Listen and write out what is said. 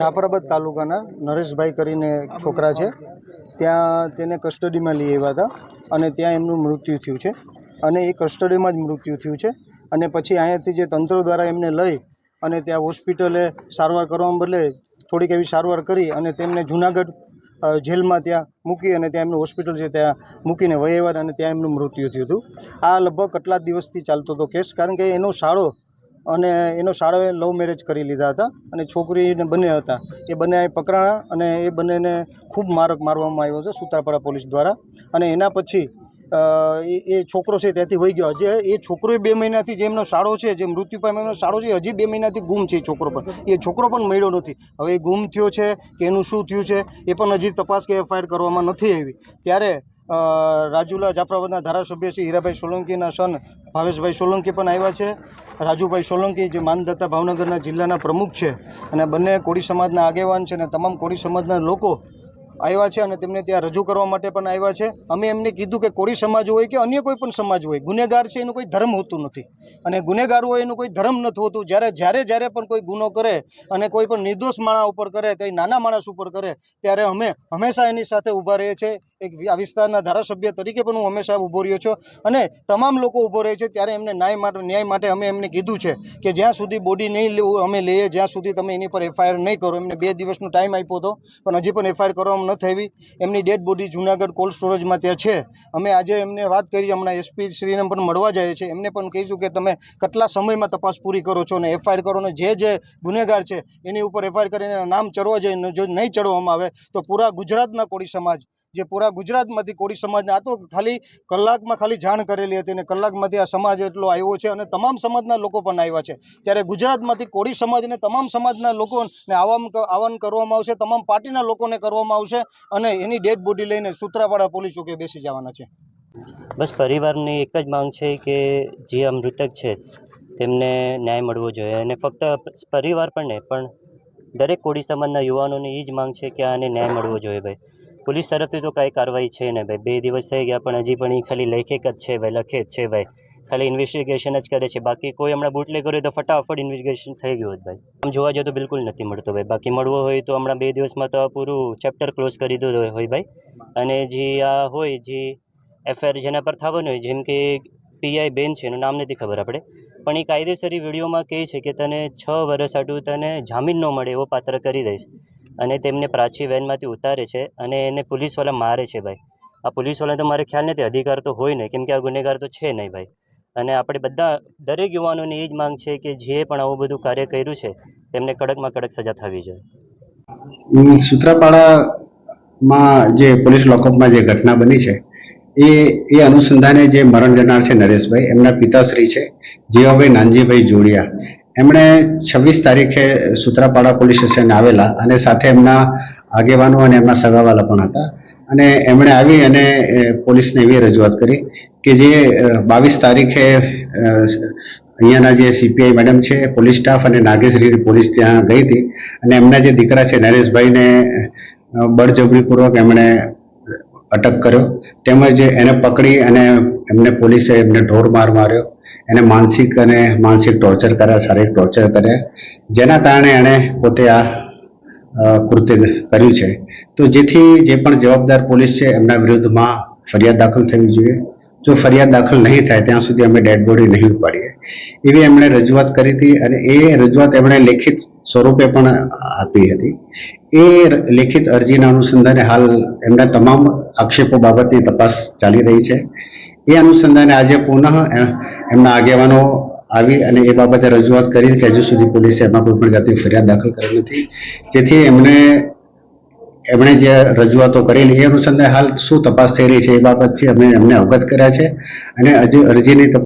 જાફરાબાદ તાલુકાના નરેશભાઈ કરીને છોકરા છે. ત્યાં તેને કસ્ટડીમાં લઈ આવ્યા હતા અને ત્યાં એમનું મૃત્યુ થયું છે. અને એ કસ્ટડીમાં જ મૃત્યુ થયું છે. અને પછી અહીંયાથી જે તંત્ર દ્વારા એમને લઈ અને ત્યાં હોસ્પિટલે સારવાર કરવા બદલે થોડીક એવી સારવાર કરી અને તેમને જુનાગઢ જેલમાં ત્યાં મૂકી અને ત્યાં એમનું હોસ્પિટલ છે ત્યાં મૂકીને વયવાર અને ત્યાં એમનું મૃત્યુ થયું હતું. આ લગભગ કેટલા દિવસથી ચાલતો હતો કેસ. કારણ કે એનો શાળો અને એનો શાળાએ લવ મેરેજ કરી લીધા હતા અને છોકરીને બંને હતા. એ બંને પકડાણા અને એ બંનેને ખૂબ માર મારવામાં આવ્યો છે સુત્રાપાડા પોલીસ દ્વારા. અને એના પછી એ છોકરો છે ત્યાંથી વહી ગયો. હજી એ છોકરો બે મહિનાથી જે એમનો શાળો છે, જે મૃત્યુ પામ્યો એમનો શાળો છે હજી બે મહિનાથી ગુમ છે એ છોકરો પણ. એ છોકરો પણ મળ્યો નથી. હવે એ ગુમ થયો છે કે એનું શું થયું છે, એ પણ હજી તપાસ કે એફઆઈઆર કરવામાં નથી આવી. ત્યારે રાજુલા જાફરાબાદના ધારાસભ્ય શ્રી હીરાભાઈ સોલંકીના સન ભાવેશભાઈ સોલંકી પણ આવ્યા છે. રાજુભાઈ સોલંકી જે માનદત્તા ભાવનગરના જિલ્લાના પ્રમુખ છે અને બંને કોળી સમાજના આગેવાન છે અને તમામ કોળી સમાજના લોકો આવ્યા છે અને તેમને ત્યાં રજૂ કરવા માટે પણ આવ્યા છે. અમે એમને કીધું કે કોળી સમાજ હોય કે અન્ય કોઈ પણ સમાજ હોય, ગુનેગાર છે એનું કોઈ ધર્મ હોતું નથી. અને ગુનેગાર હોય એનું કોઈ ધર્મ નથી હોતું. જ્યારે જ્યારે જ્યારે પણ કોઈ ગુનો કરે અને કોઈ પણ નિર્દોષ માણા ઉપર કરે, કંઈ નાના માણસ ઉપર કરે, ત્યારે અમે હંમેશા એની સાથે ઊભા રહીએ છીએ. એક આ વિસ્તારના ધારાસભ્ય તરીકે પણ હું હંમેશા ઊભો રહ્યો છું. અને તમામ લોકો ઊભો રહે છે ત્યારે એમને ન્યાય માટે ન્યાય માટે અમે એમને કીધું છે કે જ્યાં સુધી બોડી નહીં અમે લઈએ, જ્યાં સુધી તમે એની પર એફઆઈઆર નહીં કરો. એમને બે દિવસનો ટાઈમ આપ્યો હતો, પણ હજી પણ એફઆઈઆર કરવામાં ન થવી એમની ડેડ બોડી જુનાગઢ કોલ્ડ સ્ટોરેજમાં ત્યાં છે. અમે આજે એમને વાત કરી, હમણાં એસપી શ્રીને પણ મળવા જાય છે. એમને પણ કહીશું કે તમે કેટલા સમયમાં તપાસ પૂરી કરો છો અને એફઆઈઆર કરો ને જે જે ગુનેગાર છે, એની ઉપર એફઆઈઆર કરીને નામ ચડવા જોઈએ જો નહીં ચડવામાં આવે, તો પૂરા ગુજરાતના કોળી સમાજ જે પૂરા ગુજરાતમાંથી કોળી સમાજને આ તો ખાલી કલાકમાં ખાલી જાણ કરેલી હતી અને કલાકમાંથી આ સમાજ એટલો આવ્યો છે અને તમામ સમાજના લોકો પણ આવ્યા છે. ત્યારે ગુજરાતમાંથી કોળી સમાજને તમામ સમાજના લોકોને આવામ આહવાન કરવામાં આવશે, તમામ પાર્ટીના લોકોને કરવામાં આવશે અને એની ડેડ બોડી લઈને સૂત્રાપાડા પોલીસ ચોકે બેસી જવાના છે. બસ પરિવારની એક જ માંગ છે કે જે આ મૃતક છે તેમને ન્યાય મળવો જોઈએ અને ફક્ત પરિવાર પણ નહીં, પણ દરેક કોળી સમાજના યુવાનોની એ જ માંગ છે કે આને ન્યાય મળવો જોઈએ ભાઈ. પોલીસ તરફથી તો કાંઈ કાર્યવાહી છે ને ભાઈ. બે દિવસ થઈ ગયા પણ હજી પણ એ ખાલી લેખિક જ છે ભાઈ, લખે જ છે ભાઈ. ખાલી ઇન્વેસ્ટિગેશન જ કરે છે. બાકી કોઈ હમણાં બુટલે કર્યું તો ફટાફટ ઇન્વેસ્ટિગેશન થઈ ગયું હોત ભાઈ. આમ જોવા જઈએ તો બિલકુલ નથી મળતો ભાઈ. બાકી મળવો હોય તો હમણાં બે દિવસમાં તો પૂરું ચેપ્ટર ક્લોઝ કરી દીધું હોય ભાઈ. અને જે આ હોય, જે એફઆઈઆર જેના પર થવાનું હોય, જેમ કે પીઆઈ બેન છે, એનું નામ નથી ખબર આપણે. પણ એ કાયદેસરી વિડીયોમાં કહે છે કે તને છ વર્ષ આટલું તને જામીન ન મળે એવો પાત્ર કરી દઈશ. અને તેમને પ્રાચી વેનમાંથી ઉતારે છે અને એને પોલીસવાળા મારે છે ભાઈ. આ પોલીસવાળાને તો મારે ખ્યાલ નથી, અધિકાર તો હોય નહીં, કેમ કે આ ગુનેગાર તો છે નહીં ભાઈ. અને આપણે બધા, દરેક યુવાનોની એ જ માંગ છે કે જે પણ આવું બધું કાર્ય કર્યું છે, તેમને કડકમાં કડક સજા થવી જોઈએ. સૂત્રાપાડામાં જે પોલીસ લોકઅપમાં જે ઘટના બની છે, એ એ અનુસંધાને જે મરણ જનાર છે નરેશભાઈ, એમના પિતાશ્રી છે, જીવાભાઈ નાનજીભાઈ જોડિયા. એમણે છવ્વીસ તારીખે સુત્રાપાડા પોલીસ સ્ટેશન આવેલા અને સાથે એમના આગેવાનો અને એમના સગાવાલા પણ હતા. અને એમણે આવી અને પોલીસને એવી રજૂઆત કરી કે જે બાવીસ તારીખે અહીંયાના જે સીપીઆઈ મેડમ છે, પોલીસ સ્ટાફ અને નાગેશ્રી પોલીસ ત્યાં ગઈ હતી અને એમના જે દીકરા છે, નરેશભાઈને બળજબરીપૂર્વક એમણે અટક કર્યો. તેમજ એને પકડી અને એમને પોલીસે એમને ઢોર માર માર્યો. એને માનસિક અને માનસિક ટોર્ચર કર્યા શારીરિક ટોર્ચર કર્યા જેના કારણે એણે પોતે આ કૃત્ય કર્યું છે. તો જેથી જે પણ જવાબદાર પોલીસ છે, એમના વિરુદ્ધમાં ફરિયાદ દાખલ થવી જોઈએ. જો ફરિયાદ દાખલ નહીં થાય, ત્યાં સુધી અમે ડેડ બોડી નહીં ઉપાડીએ. એવી એમણે રજૂઆત કરી હતી અને એ રજૂઆત એમણે લેખિત સ્વરૂપે પણ આપી હતી. એ લેખિત અરજીના અનુસંધાને હાલ એમના તમામ આક્ષેપો બાબતની તપાસ ચાલી રહી છે. એ અનુસંધાને આજે પુનઃ એમના આગેવાનો આવી અને એ બાબતે રજૂઆત કરી કે હજુ સુધી પોલીસે એમાં કોઈ પણ જાતની ફરિયાદ દાખલ કરી નથી. તેથી એમને, એમણે જે રજૂઆતો કરેલી એ અનુસંધાને હાલ શું તપાસ થઈ રહી છે એ બાબતથી અમે એમને અવગત કર્યા છે. અને હજી અરજીની